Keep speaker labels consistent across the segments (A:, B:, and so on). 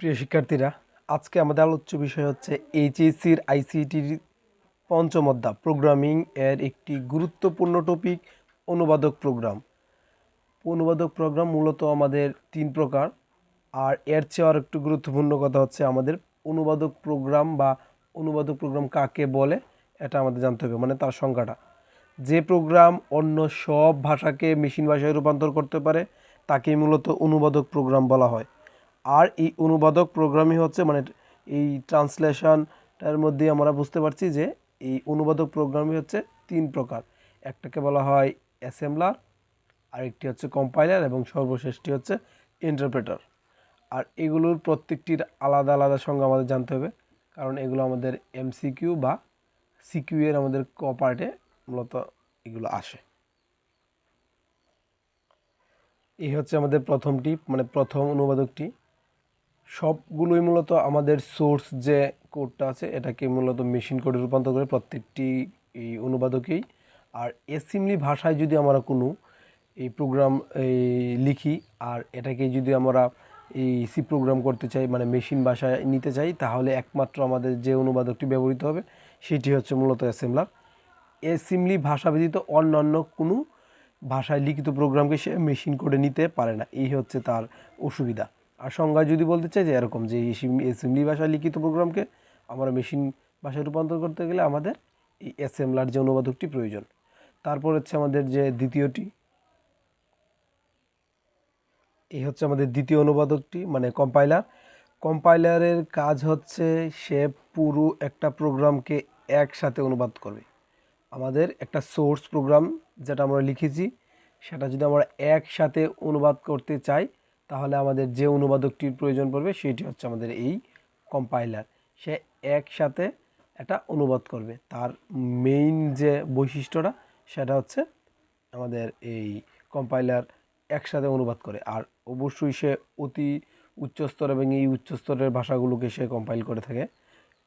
A: প্রিয় শিক্ষার্থীরা, আজকে আমাদের আলোচ্য বিষয় হচ্ছে এইচএসসির আইসিটির পঞ্চম অধ্যায়, প্রোগ্রামিং এর একটি গুরুত্বপূর্ণ টপিক, অনুবাদক প্রোগ্রাম। অনুবাদক প্রোগ্রাম মূলত আমাদের তিন প্রকার, আর এর চেয়ে আর একটু গুরুত্বপূর্ণ কথা হচ্ছে আমাদের অনুবাদক প্রোগ্রাম বা অনুবাদক প্রোগ্রাম কাকে বলে, এটা আমাদের জানতে হবে মানে তার সংজ্ঞাটা। যে প্রোগ্রাম অন্য সব ভাষাকে মেশিন ভাষায় রূপান্তর করতে পারে, তাকেই মূলত অনুবাদক প্রোগ্রাম বলা হয়। আর এই অনুবাদক প্রোগ্রামই হচ্ছে মানে এই ট্রান্সলেশনটার মধ্যে আমরা বুঝতে পারছি যে এই অনুবাদক প্রোগ্রামই হচ্ছে তিন প্রকার। একটাকে বলা হয় অ্যাসেম্বলার, আরেকটি হচ্ছে কম্পাইলার এবং সর্বশেষটি হচ্ছে ইন্টারপ্রেটার। আর এগুলোর প্রত্যেকটির আলাদা আলাদা সঙ্গে আমাদের জানতে হবে, কারণ এগুলো আমাদের এমসিকিউ বা সিকিউ এর আমাদের ক পার্টে মূলত এগুলো আসে। এই হচ্ছে আমাদের প্রথম টিপ মানে প্রথম অনুবাদকটি। সবগুলোই মূলত আমাদের সোর্স যে কোডটা আছে, এটাকে মূলত মেশিন কোডে রূপান্তর করে প্রত্যেকটি এই অনুবাদকেই। আর এসিমলি ভাষায় যদি আমরা কোনো এই প্রোগ্রাম এই লিখি, আর এটাকে যদি আমরা এই সি প্রোগ্রাম করতে চাই মানে মেশিন ভাষায় নিতে চাই, তাহলে একমাত্র আমাদের যে অনুবাদকটি ব্যবহৃত হবে, সেটি হচ্ছে মূলত অ্যাসেম্বলার এসিমলি ভাষা ব্যতীত অন্যান্য কোনো ভাষায় লিখিত প্রোগ্রামকে সে মেশিন কোডে নিতে পারে না। এই হচ্ছে তার অসুবিধা। আর সংজ্ঞায় যদি বলতে চাই যে এরকম যে অ্যাসেম্বলি ভাষায় লিখিত প্রোগ্রামকে আমরা মেশিন ভাষায় রূপান্তর করতে গেলে আমাদের এই অ্যাসেম্বলার যে অনুবাদকটি প্রয়োজন। তারপর হচ্ছে আমাদের যে দ্বিতীয়টি, এই হচ্ছে আমাদের দ্বিতীয় অনুবাদকটি মানে কম্পাইলার। কম্পাইলারের কাজ হচ্ছে সে পুরো একটা প্রোগ্রামকে একসাথে অনুবাদ করবে। আমাদের একটা সোর্স প্রোগ্রাম যেটা আমরা লিখেছি, সেটা যদি আমরা একসাথে অনুবাদ করতে চাই তাহলে আমাদের যে অনুবাদকটির প্রয়োজন পড়বে সেটি হচ্ছে আমাদের এই কম্পাইলার সে একসাথে এটা অনুবাদ করবে। তার মেইন যে বৈশিষ্ট্যটা, সেটা হচ্ছে আমাদের এই কম্পাইলার একসাথে অনুবাদ করে। আর অবশ্যই সে অতি উচ্চস্তর এবং এই উচ্চস্তরের ভাষাগুলোকে সে কম্পাইল করে থাকে।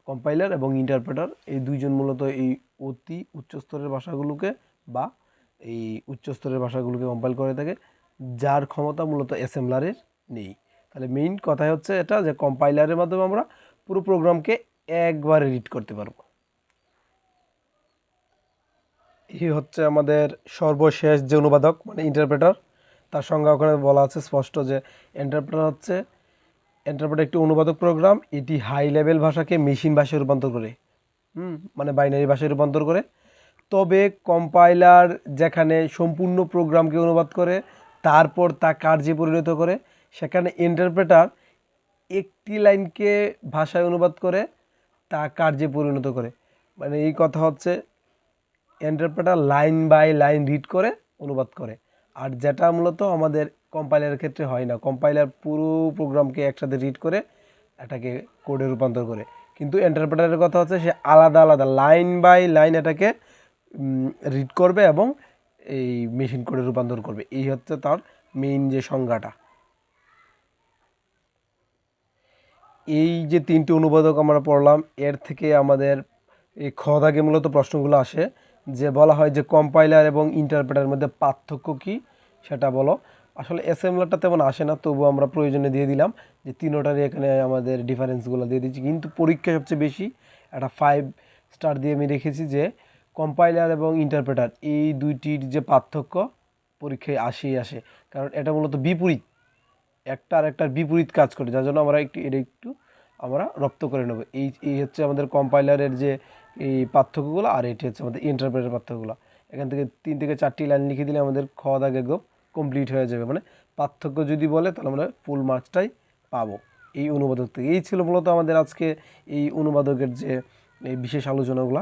A: কম্পাইলার এবং ইন্টারপ্রেটার এই দুইজন মূলত এই অতি উচ্চস্তরের ভাষাগুলোকে বা এই উচ্চস্তরের ভাষাগুলোকে কম্পাইল করে থাকে। যার ক্ষমতা মূলত অ্যাসেম্বলারের নেই। তাহলে মেইন কথাই হচ্ছে এটা যে কম্পাইলারের মাধ্যমে আমরা পুরো প্রোগ্রামকে একবারে রিড করতে পারব। এই হচ্ছে আমাদের সর্বশেষ যে অনুবাদক মানে ইন্টারপ্রেটার তার সঙ্গে ওখানে বলা আছে স্পষ্ট যে ইন্টারপ্রেটার হচ্ছে ইন্টারপ্রেটার একটি অনুবাদক প্রোগ্রাম এটি হাই লেভেল ভাষাকে মেশিন ভাষায় রূপান্তর করে, হুম মানে বাইনারি ভাষায় রূপান্তর করে। তবে কম্পাইলার যেখানে সম্পূর্ণ প্রোগ্রামকে অনুবাদ করে তারপর তা কার্যে পরিণত করে? সেখানে ইন্টারপ্রেটার একটি লাইনকে ভাষায় অনুবাদ করে তা কার্যে পরিণত করে? মানে এই কথা হচ্ছে interpreter line by line read করে, অনুবাদ করে। আর যেটা মূলত আমাদের কম্পাইলারের ক্ষেত্রে হয় না। কম্পাইলার পুরো প্রোগ্রামকে একসাথে রিড করে এটাকে কোডে রূপান্তর করে। কিন্তু এন্টারপ্রেটারের কথা হচ্ছে, সে আলাদা আলাদা লাইন বাই লাইন এটাকে রিড করবে এবং এই মেশিন কোডে রূপান্তর করবে। এই হচ্ছে তার মেইন যে সংজ্ঞাটা। এই যে তিনটি অনুবাদক আমরা পড়লাম, এর থেকে আমাদের এই খ দাগে মূলত প্রশ্নগুলো আসে, যে বলা হয় যে কম্পাইলার এবং ইন্টারপ্রেটারের মধ্যে পার্থক্য কী, সেটা বলো। আসলে অ্যাসেম্বলারটা তেমন আসে না তবু আমরা প্রয়োজনে দিয়ে দিলাম যে তিনোটারই এখানে আমাদের ডিফারেন্সগুলো দিয়ে দিচ্ছি। কিন্তু পরীক্ষা সবচেয়ে বেশি একটা ফাইভ স্টার দিয়ে আমি রেখেছি যে কম্পাইলার এবং ইন্টারপ্রেটার এই দুইটির যে পার্থক্য পরীক্ষায় আসেই আসে। কারণ এটা মূলত বিপরীত। একটা আর একটার বিপরীত কাজ করে, যার জন্য আমরা একটু, এটা একটু আমরা রপ্ত করে নেব। এই এই হচ্ছে আমাদের কম্পাইলারের যে এই পার্থক্যগুলো আর এটি হচ্ছে আমাদের ইন্টারপ্রেটার পার্থক্যগুলো। এখান থেকে তিন থেকে চারটি লাইন লিখে দিলে আমাদের খাওয়া দাগে গোপ কমপ্লিট হয়ে যাবে। মানে পার্থক্য যদি বলে, তাহলে আমরা ফুল মার্কসটাই পাবো। এই অনুবাদক থেকে। এই ছিল মূলত আমাদের আজকে এই অনুবাদকের যে, এই বিশেষ আলোচনাগুলো।